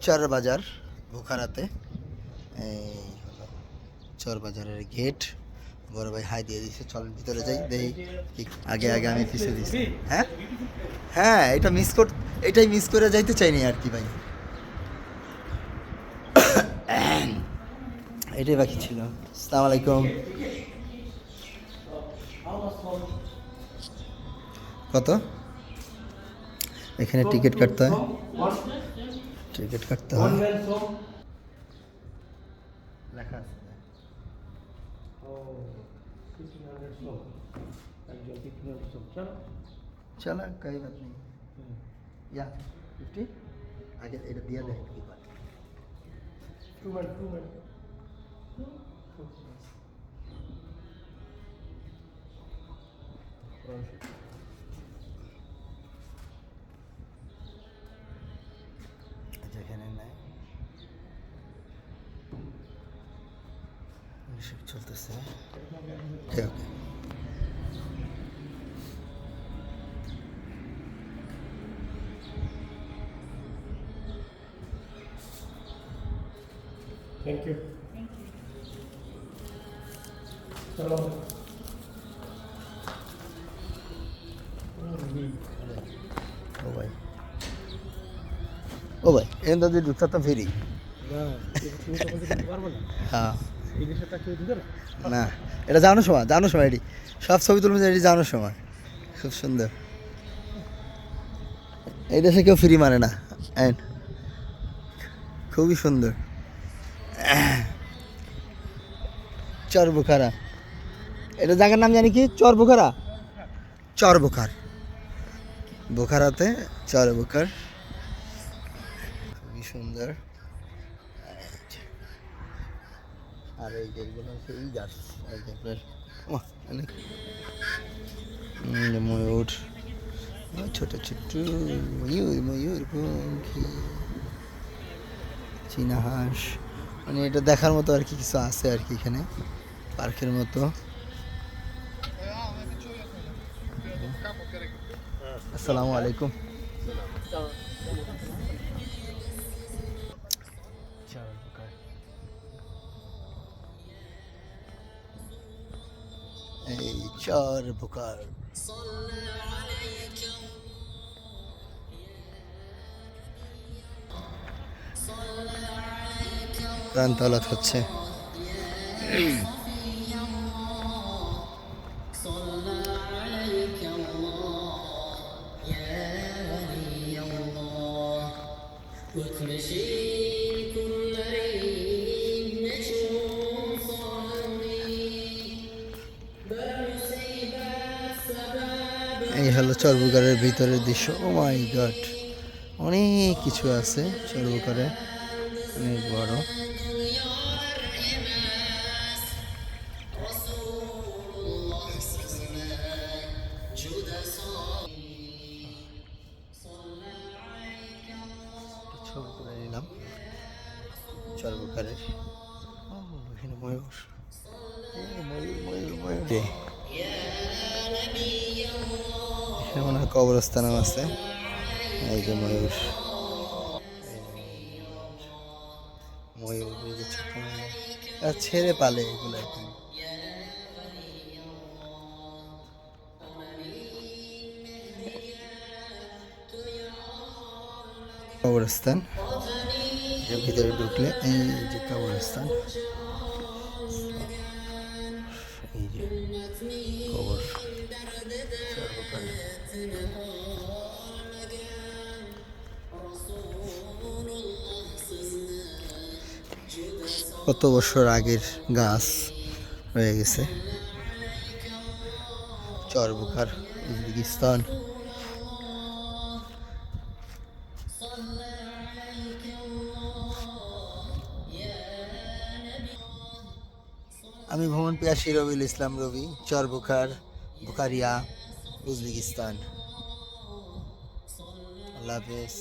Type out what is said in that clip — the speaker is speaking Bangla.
চর বাজার বুখারাতে। এই হলো চর বাজারের গেট। বড় ভাই হাই দিয়ে দিছে, চলেন ভিতরে যাই কি- আগে আগে আমি পিছিয়ে দিছি। হ্যাঁ? হ্যাঁ এটা মিস কর, এটাই মিস করে যাইতে চাইনি আর কি ভাই। এটাই বাকি ছিল। আসসালামু আলাইকুম। কত? এখানে টিকিট কাটতে হয়। টিকিট কাটতে হয় লেখা আছে চলো কই বাত নেই ইয়া ফিফটি আগে এটা দিয়ে দেয় কি বাত যেখানে এসব চলতেছে ওকে ওকে Thank you. চলো ও ভাই ও ভাই এখান থেকে ঢুকতে তো ফিরি না তুমি তখন দিতে পারব না হ্যাঁ না, এটা জানার সময় জানার সময় এটি। সব ছবি তুলবে এটি জানার সময়। খুব সুন্দর। এই দেশে কেউ ফ্রি মানে না। And খুবই সুন্দর। চর বুখারা। এটা জায়গার নাম জানি কি? চর বুখারা? চর বুখার। বুখারাতে চর বুখার। খুবই সুন্দর। আর এই যেগুলো হচ্ছে গাছ ময়ূর ছোট ছোট ময়ূর ময়ূর পঙ্খী চীনা হাঁস মানে এটা দেখার মতো আর কি কিছু আছে আর কি এখানে, পার্কের মতো। আসসালামু আলাইকুম। চার প্রকার প্রাণ তলাত হচ্ছে Look for. এই হলো চর্বকারের ভিতরের দৃশ্য। ও মাই গড অনেক কিছু আছে চর্বকারে অনেক বড়। ছবি তুলে নিলাম। চর্বকারের এখানে ময়ূর। ময়ূর ময়ূর ময়ূর। এখানে মনে হয় কবরস্থানও আছে। এই যে ময়ূর। ময়ূর ছেড়ে পালে এগুলো এখন। কবরস্থান। ভিতরে ঢুকলে এই যে কবরস্থান। এই যে। কত বছর আগের গাছ রয়ে গেছে? চরবুখার উজবেকিস্তান। আমি ভ্রমণ পিয়াসী রবিউল ইসলাম রবি, চরবুখার বুখারিয়া, উজবেকিস্তান। আল্লাহ হাফেজ।